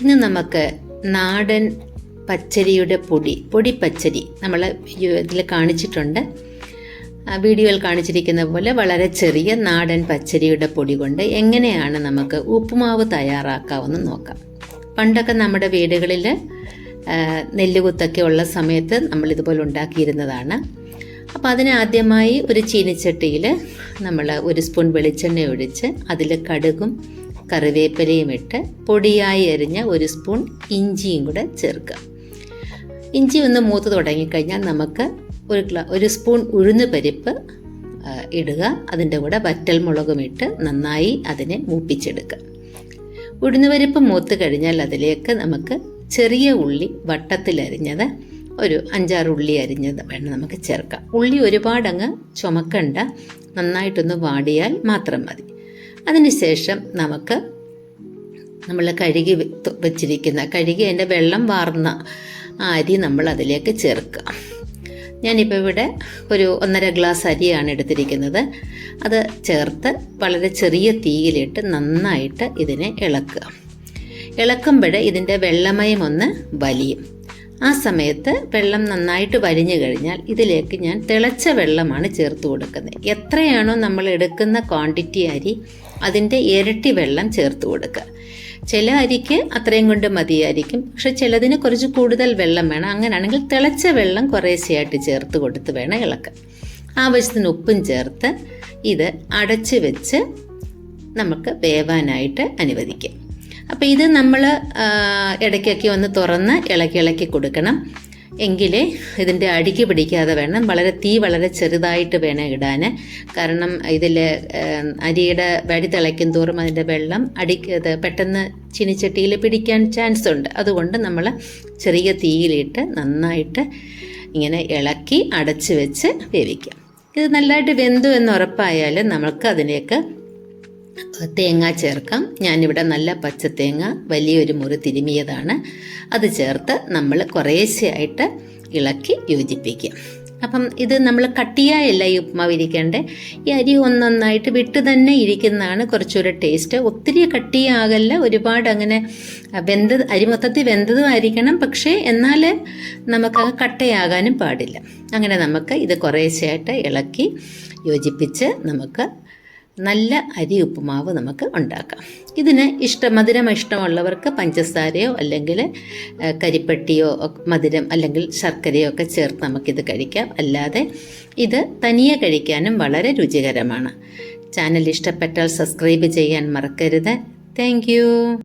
ഇന്ന് നമുക്ക് നാടൻ പച്ചരിയുടെ പൊടി പൊടി പച്ചരി നമ്മൾ ഇതിൽ കാണിച്ചിട്ടുണ്ട്. വീഡിയോയിൽ കാണിച്ചിരിക്കുന്ന പോലെ വളരെ ചെറിയ നാടൻ പച്ചരിയുടെ പൊടി കൊണ്ട് എങ്ങനെയാണ് നമുക്ക് ഉപ്പുമാവ് തയ്യാറാക്കാമെന്ന് നോക്കാം. പണ്ടൊക്കെ നമ്മുടെ വീടുകളിൽ നെല്ലുകുത്തൊക്കെ ഉള്ള സമയത്ത് നമ്മൾ ഇതുപോലെ ഉണ്ടാക്കിയിരുന്നതാണ്. അപ്പോൾ അതിന് ആദ്യമായി ഒരു ചീനിച്ചട്ടിയിൽ നമ്മൾ ഒരു സ്പൂൺ വെളിച്ചെണ്ണ ഒഴിച്ച് അതിൽ കടുകും കറിവേപ്പിലയും ഇട്ട് പൊടിയായി അരിഞ്ഞ ഒരു സ്പൂൺ ഇഞ്ചിയും കൂടെ ചേർക്കുക. ഇഞ്ചി ഒന്ന് മൂത്ത് തുടങ്ങിക്കഴിഞ്ഞാൽ നമുക്ക് ഒരു ഒരു സ്പൂൺ ഉഴുന്ന് പരിപ്പ് ഇടുക. അതിന്റെ കൂടെ വറ്റൽ മുളകും ഇട്ട് നന്നായി അതിനെ മൂപ്പിച്ചെടുക്കുക. ഉഴുന്ന് പരിപ്പ് മൂത്ത് കഴിഞ്ഞാൽ അതിലേക്ക് നമുക്ക് ചെറിയ ഉള്ളി വട്ടത്തിലരിഞ്ഞത് ഒരു അഞ്ചാറ് ഉള്ളി അരിഞ്ഞത് വേണം നമുക്ക് ചേർക്കാം. ഉള്ളി ഒരുപാടങ്ങ് ചുമക്കണ്ട നന്നായിട്ടൊന്ന് വാടിയാൽ മാത്രം മതി. അതിനുശേഷം നമുക്ക് നമ്മൾ കഴുകി വെച്ചിരിക്കുന്ന കഴുകി അതിന്റെ വെള്ളം വാർന്ന അരി നമ്മൾ അതിലേക്ക് ചേർക്കുക. ഞാനിപ്പോൾ ഇവിടെ ഒരു ഒന്നര ഗ്ലാസ് അരിയാണ് എടുത്തിരിക്കുന്നത്. അത് ചേർത്ത് വളരെ ചെറിയ തീയിലിട്ട് നന്നായിട്ട് ഇതിനെ ഇളക്കുക. ഇളക്കുമ്പോൾ ഇതിന്റെ വെള്ളമയം ഒന്ന് വലിയും. ആ സമയത്ത് വെള്ളം നന്നായിട്ട് വരിഞ്ഞു കഴിഞ്ഞാൽ ഇതിലേക്ക് ഞാൻ തിളച്ച വെള്ളമാണ് ചേർത്ത് കൊടുക്കുന്നത്. എത്രയാണോ നമ്മൾ എടുക്കുന്ന ക്വാണ്ടിറ്റി അരി അതിന്റെ ഇരട്ടി വെള്ളം ചേർത്ത് കൊടുക്കുക. ചില അരിക്ക് അത്രയും കൊണ്ട് മതിയായിരിക്കും. പക്ഷെ ചിലതിന് കുറച്ച് കൂടുതൽ വെള്ളം വേണം. അങ്ങനെയാണെങ്കിൽ തിളച്ച വെള്ളം കുറേശ്ശെയായിട്ട് ചേർത്ത് കൊടുത്ത് വേണം ഇളക്കാൻ. ആവശ്യത്തിന് ഉപ്പും ചേർത്ത് ഇത് അടച്ച് വെച്ച് നമുക്ക് വേവാനായിട്ട് അനുവദിക്കാം. അപ്പോൾ ഇത് നമ്മൾ ഇടയ്ക്കൊക്കെ ഒന്ന് തുറന്ന് ഇളക്കി ഇളക്കി കൊടുക്കണം. എങ്കിലേ ഇതിന്റെ അടിക്ക് പിടിക്കാതെ വേണം. വളരെ തീ വളരെ ചെറുതായിട്ട് വേണം ഇടാൻ കാരണം ഇതിൽ അരിയുടെ വഴി തിളയ്ക്കും തോറും അതിന്റെ വെള്ളം അടിക്ക് പെട്ടെന്ന് ചിനിച്ചട്ടിയിൽ പിടിക്കാൻ ചാൻസ് ഉണ്ട്. അതുകൊണ്ട് നമ്മൾ ചെറിയ തീയിലിട്ട് നന്നായിട്ട് ഇങ്ങനെ ഇളക്കി അടച്ച് വെച്ച് വേവിക്കാം. ഇത് നല്ലതായിട്ട് വെന്തു എന്ന് ഉറപ്പായാൽ നമുക്ക് അതിലേക്ക് തേങ്ങ ചേർക്കാം. ഞാനിവിടെ നല്ല പച്ച തേങ്ങ വലിയൊരു മുറി തിരുമിയതാണ്. അത് ചേർത്ത് നമ്മൾ കുറേശ്ശെയായിട്ട് ഇളക്കി യോജിപ്പിക്കുക അപ്പം ഇത് നമ്മൾ കട്ടിയായല്ല ഈ ഉപ്മാവ് ഇരിക്കേണ്ടേ? ഈ അരി ഒന്നൊന്നായിട്ട് വിട്ട് തന്നെ ഇരിക്കുന്നതാണ് കുറച്ചുകൂടെ ടേസ്റ്റ് ഒത്തിരി കട്ടിയാകല്ല ഒരുപാട് അങ്ങനെ വെന്ത് അരി മൊത്തത്തിൽ വെന്തതും ആയിരിക്കണം. പക്ഷേ എന്നാൽ നമുക്ക് കട്ടയാകാനും പാടില്ല. അങ്ങനെ നമുക്ക് ഇത് കുറേശ്ശെയായിട്ട് ഇളക്കി യോജിപ്പിച്ച് നമുക്ക് നല്ല അരി ഉപ്പുമാവ് നമുക്ക് ഉണ്ടാക്കാം. ഇതിന് ഇഷ്ടം മധുരം ഇഷ്ടമുള്ളവർക്ക് പഞ്ചസാരയോ അല്ലെങ്കിൽ കരിപ്പട്ടിയോ മധുരം അല്ലെങ്കിൽ ശർക്കരയോ ഒക്കെ ചേർത്ത് നമുക്കിത് കഴിക്കാം. അല്ലാതെ ഇത് തനിയെ കഴിക്കാനും വളരെ രുചികരമാണ്. ചാനൽ ഇഷ്ടപ്പെട്ടാൽ സബ്സ്ക്രൈബ് ചെയ്യാൻ മറക്കരുത്. താങ്ക്